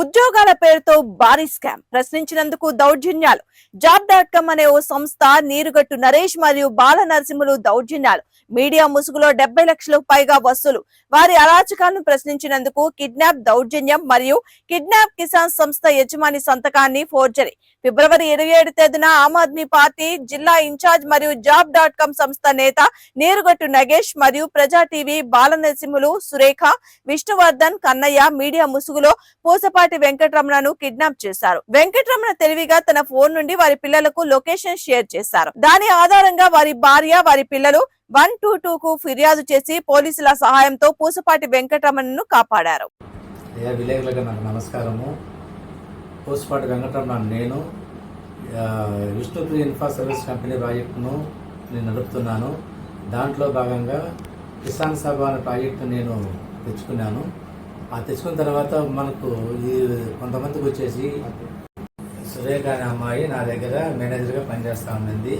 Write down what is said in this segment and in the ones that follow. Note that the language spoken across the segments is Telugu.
ఉద్యోగాల పేరుతో భారీ స్కామ్. ప్రశ్నించినందుకు దౌర్జన్యాలు. జాబ్ డాట్ కామ్ అనే ఓ సంస్థ నీరుగట్టు నరేష్ మరియు బాల నరసింహులు దౌర్జన్యాలు. మీడియా ముసుగులో డెబ్బై లక్షలకు పైగా వసూలు. వారి అరాచకాలను ప్రశ్నించినందుకు కిడ్నాప్ దౌర్జన్యం మరియు కిడ్నాప్ కిసాన్ సంస్థ యజమాని సంతకాన్ని ఫోర్జరీ. ఫిబ్రవరి ఇరవై ఏడు తేదీన ఆమ్ ఆద్మీ పార్టీ జిల్లా ఇన్ఛార్జ్ మరియు జాబ్ డాట్ కామ్ సంస్థ నేత నేరుగట్టు నగేష్ మరియు ప్రజా టీవీ బాల నరసింహులు సురేఖ విష్ణువర్ధన్ కన్నయ్య మీడియా ముసుగులో పూసపాటి వెంకటరమణను కిడ్నాప్ చేశారు. వెంకటరమణ తెలివిగా తన ఫోన్ నుండి వారి పిల్లలకు లొకేషన్ షేర్ చేశారు. దాని ఆధారంగా వారి భార్య వారి పిల్లలు వన్ టూ టూ కు ఫిర్యాదు చేసి పోలీసుల సహాయంతో పూసపాటి వెంకటరమణను కాపాడారు. నమస్కారము. వెంకటరమణ నేను విష్ణుప్రియ ఇన్ఫ్రా సర్వీస్ కంపెనీ ప్రాజెక్టును నేను నడుపుతున్నాను. దాంట్లో భాగంగా కిసాన్ సభ అనే ప్రాజెక్టు నేను తెచ్చుకున్నాను. ఆ తెచ్చుకున్న తర్వాత మనకు ఈ కొంతమందికి వచ్చేసి సురేఖ అనే అమ్మాయి నా దగ్గర మేనేజర్గా పనిచేస్తూ ఉండింది.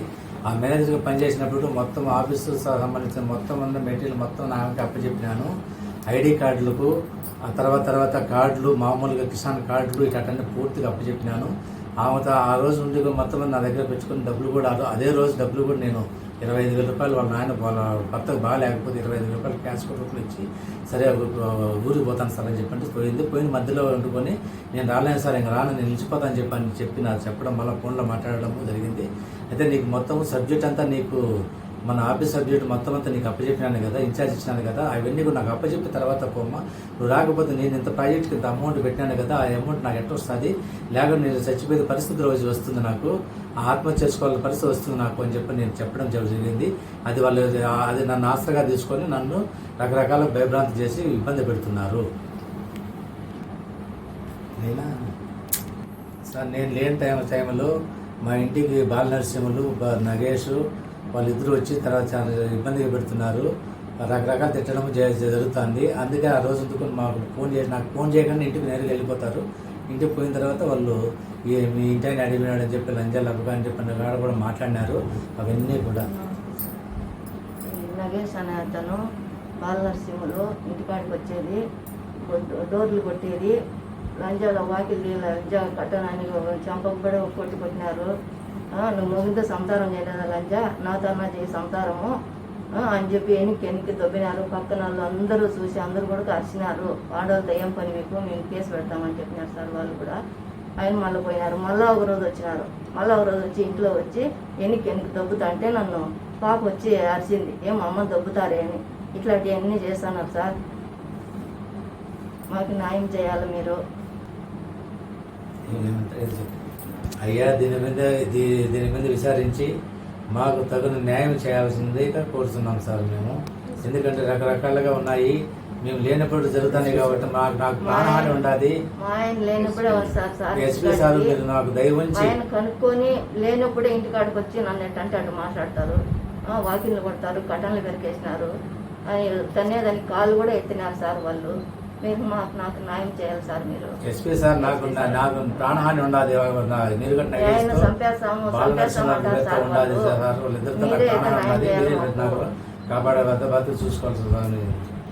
ఆ మేనేజర్గా పనిచేసినప్పుడు మొత్తం ఆఫీసు సంబంధించిన మొత్తం ఉన్న మెటీరియల్ మొత్తం నాకు అప్పచెప్పినాను. ఐడి కార్డులకు ఆ తర్వాత తర్వాత కార్డులు మామూలుగా కిసాన్ కార్డులు ఇటన్నీ పూర్తిగా అప్పచెప్పినాను. ఆమెతో ఆ రోజు నుండి మొత్తం నా దగ్గర పెంచుకుని డబ్బులు కూడా అదే రోజు డబ్బులు కూడా నేను ఇరవై ఐదు వేల రూపాయలు వాళ్ళ నాయన భర్తకు బాగాలేకపోతే ఇరవై ఐదు రూపాయలు క్యాష్ రూపాయలు ఇచ్చి సరే ఊరికి పోతాను సార్ అని చెప్పంటే పోయింది. పోయిన మధ్యలో వండుకొని నేను రాలేను సార్ ఇంకా రాను నేను నిలిచిపోతాను చెప్పని చెప్పి నాకు చెప్పడం వల్ల ఫోన్లో మాట్లాడడం జరిగింది. అయితే నీకు మొత్తం సబ్జెక్ట్ అంతా నీకు మన ఆఫీస్ సబ్జెక్ట్ మొత్తం అంతా నీకు అప్పచెప్పినాను కదా ఇన్ఛార్జ్ ఇచ్చినాను కదా అవన్నీ కూడా నాకు అప్పచెప్పిన తర్వాత పోమ్మా నువ్వు రాకపోతే నేను ఇంత ప్రాజెక్ట్కి ఇంత అమౌంట్ పెట్టినాను కదా ఆ అమౌంట్ నాకు ఎట్ట వస్తుంది? లేకపోతే నేను చచ్చిపోయే పరిస్థితి రోజు వస్తుంది నాకు ఆ ఆత్మహత్య చేసుకోవాలని పరిస్థితి వస్తుంది నాకు అని చెప్పి నేను చెప్పడం జరిగింది. అది వాళ్ళు అది నన్ను ఆసరగా తీసుకొని నన్ను రకరకాల భయభ్రాంతి చేసి ఇబ్బంది పెడుతున్నారు. నేనా సార్ నేను లేని టైం టైంలో మా ఇంటికి బాల నరసింహులు నగేష్ వాళ్ళిద్దరూ వచ్చి తర్వాత చాలా ఇబ్బందిగా పెడుతున్నారు. రకరకాల తిట్టడం జరుగుతుంది. అందుకే ఆ రోజు ఎందుకు మాకు ఫోన్ చేసి నాకు ఫోన్ చేయకుండా ఇంటికి నేరుగా వెళ్ళిపోతారు. ఇంటికి పోయిన తర్వాత వాళ్ళు ఏ మీ ఇంటి ఆయన అడిగినాడు అని చెప్పి లంజాలు అబ్బగా అని చెప్పి కాడ కూడా మాట్లాడినారు. అవన్నీ కూడా. నగేష్ అనే అతను బాలనరసింహులు ఇంటికాడికి వచ్చేది. డోర్లు కొట్టేది. లంజాల వాకిలి లంజా కట్టడానికి చంపకు కూడా కొట్టి కొట్టినారు. నువ్వు మొగుతో సంసారం చేయలేదా లంజ నాతో నా చేయి సంసారము. అని చెప్పి ఎనికి ఎనికి దొబ్బినారు పక్కన వాళ్ళు అందరూ చూసి అందరూ కూడా అరిచినారు ఆడవాళ్ళు ఏం పని మీకు మేము కేసు పెడతామని చెప్పినారు సార్ వాళ్ళు కూడా. ఆయన మళ్ళీ పోయినారు మళ్ళీ ఒక రోజు వచ్చినారు. మళ్ళీ ఒక రోజు వచ్చి ఇంట్లో వచ్చి ఎనికి ఎనికి దొబ్బుతా అంటే నన్ను పాప వచ్చి అరిచింది. ఏం అమ్మ దొబ్బుతారే అని. ఇట్లాంటివన్నీ చేస్తున్నారు సార్. మాకు న్యాయం చేయాలి మీరు. అయ్యా దీని మీద దీని మీద విచారించి మాకు తగిన న్యాయం చేయాల్సిందిగా కోరుతున్నాం సార్ మేము. ఎందుకంటే రకరకాలుగా ఉన్నాయి. మేము లేనప్పుడు జరుగుతాయి కాబట్టి మాకు నాకు ప్రాణహాని ఉండాలి మా ఆయన లేనప్పుడే వస్తారు సార్ ఎస్పీ సార్ మీరు నాకు దయ మా ఉంచి ఆయన కనుక్కొని లేనప్పుడే ఇంటికాడికి వచ్చి నన్ను ఎట్టంటే అటు మాట్లాడతారు. వాకిళ్ళు కొడతారు కటన్లు పెరికేసినారు. తనేదానికి కాళ్ళు కూడా ఎత్తినారు సార్ వాళ్ళు. మీరు మాకు నాకు న్యాయం చేయాలి సార్ మీరు. ఎస్పీ సార్ నాకు ప్రాణహాని మీరే. కాపాడే వద్ద బతుకు చూసుకోవాలి సార్